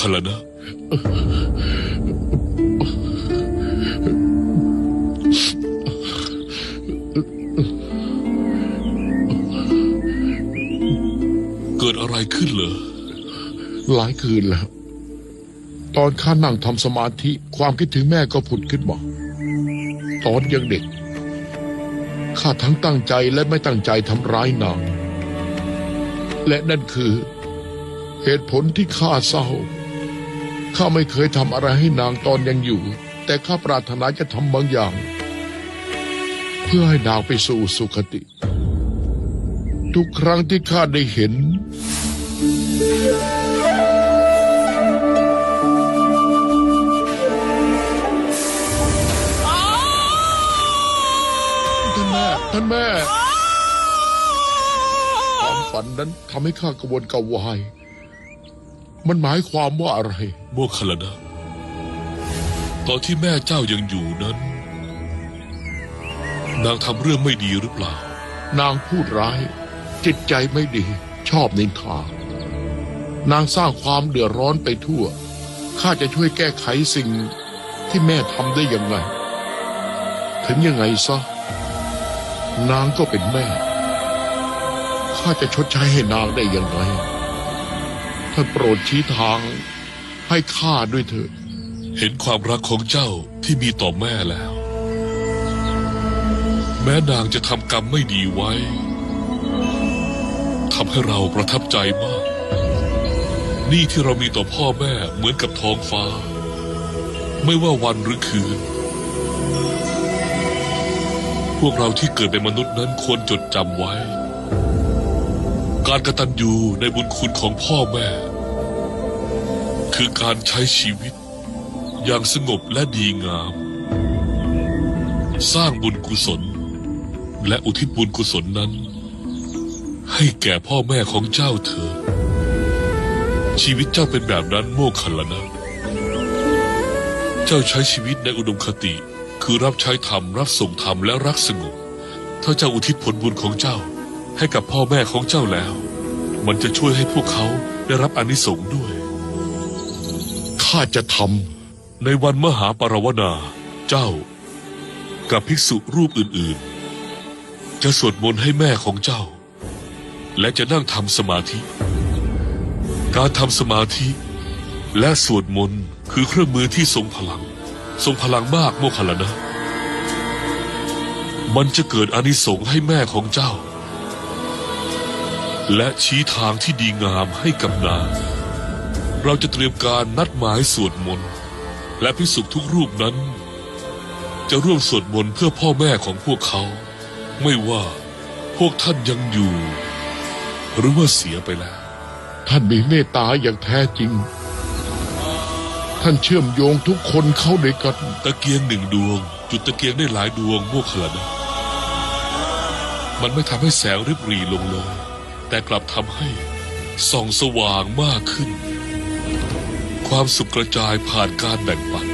คัลลานะ เกิดอะไรขึ้นเหรอ หลายคืนแล้ว ตอนข้านั่งทำสมาธิความคิดถึงแม่ก็ผุดขึ้นมาตอนยังเด็ก ข้าทั้งตั้งใจและไม่ตั้งใจทำร้ายนาง และนั่นคือ เหตุผลที่ข้าเศร้า ข้าไม่เคยทำอะไรให้นางตอนยังอยู่ แต่ข้าปรารถนาจะทำบางอย่าง เพื่อให้นางไปสู่สุคติ ทุกครั้งที่ข้าได้เห็น ท่านแม่ ท่านแม่ ความฝันนั้นทำให้ข้ากระวนกระวาย มันหมายความว่าอะไร โมคคัลลานะ ตอนที่แม่เจ้ายังอยู่นั้น นางทำเรื่องไม่ดีหรือเปล่า นางพูดร้าย จิตใจไม่ดี ชอบนินทา นางสร้างความเดือดร้อนไปทั่ว ข้าจะช่วยแก้ไขสิ่งที่แม่ทำได้ยังไง ถึงยังไงซะ นางก็เป็นแม่ ข้าจะชดใช้ให้นางได้ยังไง ท่านโปรดชี้ทาง ให้ข้าด้วยเถิดเห็นความรักของเจ้าที่มีต่อแม่แล้ว แม้นางจะทำกรรมไม่ดีไว้ทำให้เราประทับใจมาก นี่ที่เรามีต่อพ่อแม่เหมือนกับท้องฟ้า ไม่ว่าวันหรือคืน พวกเราที่เกิดเป็นมนุษย์นั้นควรจดจำไว้ การกระตัญญูในบุญคุณของพ่อแม่ คือการใช้ชีวิต อย่างสงบและดีงาม สร้างบุญกุศล และอุทิศบุญกุศลนั้น ให้แก่พ่อแม่ของเจ้าเถิดชีวิตเจ้าเป็นแบบนั้นโมคคัลลานะ เจ้าใช้ชีวิตในอุดมคติ คือรับใช้ธรรมรับส่งธรรมและรักสงบถ้าเจ้าอุทิศผลบุญของเจ้า ให้กับพ่อแม่ของเจ้าแล้ว มันจะช่วยให้พวกเขาได้รับอานิสงส์ด้วย ข้าจะทในวันมหาปรารวนาเจ้า กับภิกษุรูปอื่นๆ จะสวดมนต์ให้แม่ของเจ้า และจะนั่งทำสมาธิ การทำสมาธิ และสวดมนต์คือเครื่องมือที่ทรงพลัง ทรงพลังมากโมคคัลลานะ มันจะเกิดอานิสงส์ให้แม่ของเจ้า และชี้ทางที่ดีงามให้กับนาง เราจะเตรียมการนัดหมายสวดมนต์ และพิสุทุกรูปนั้น จะร่วมสวดมนต์เพื่อพ่อแม่ของพวกเขา ไม่ว่าพวกท่านยังอยู่ หรือว่าเสียไปแล้วำท่านมีเมตตาอย่างแท้จริง ท่านเชื่อมโยงทุกคนเข้าด้วยกัน ตะเกียงหนึ่งดวง จุดตะเกียงได้หลายดวงโมกขลานะมันไม่ทำให้แสงริบหรีลงเลย แต่กลับทำให้ส่องสว่างมากขึ้น ความสุขกระจายผ่านการแบ่งปัน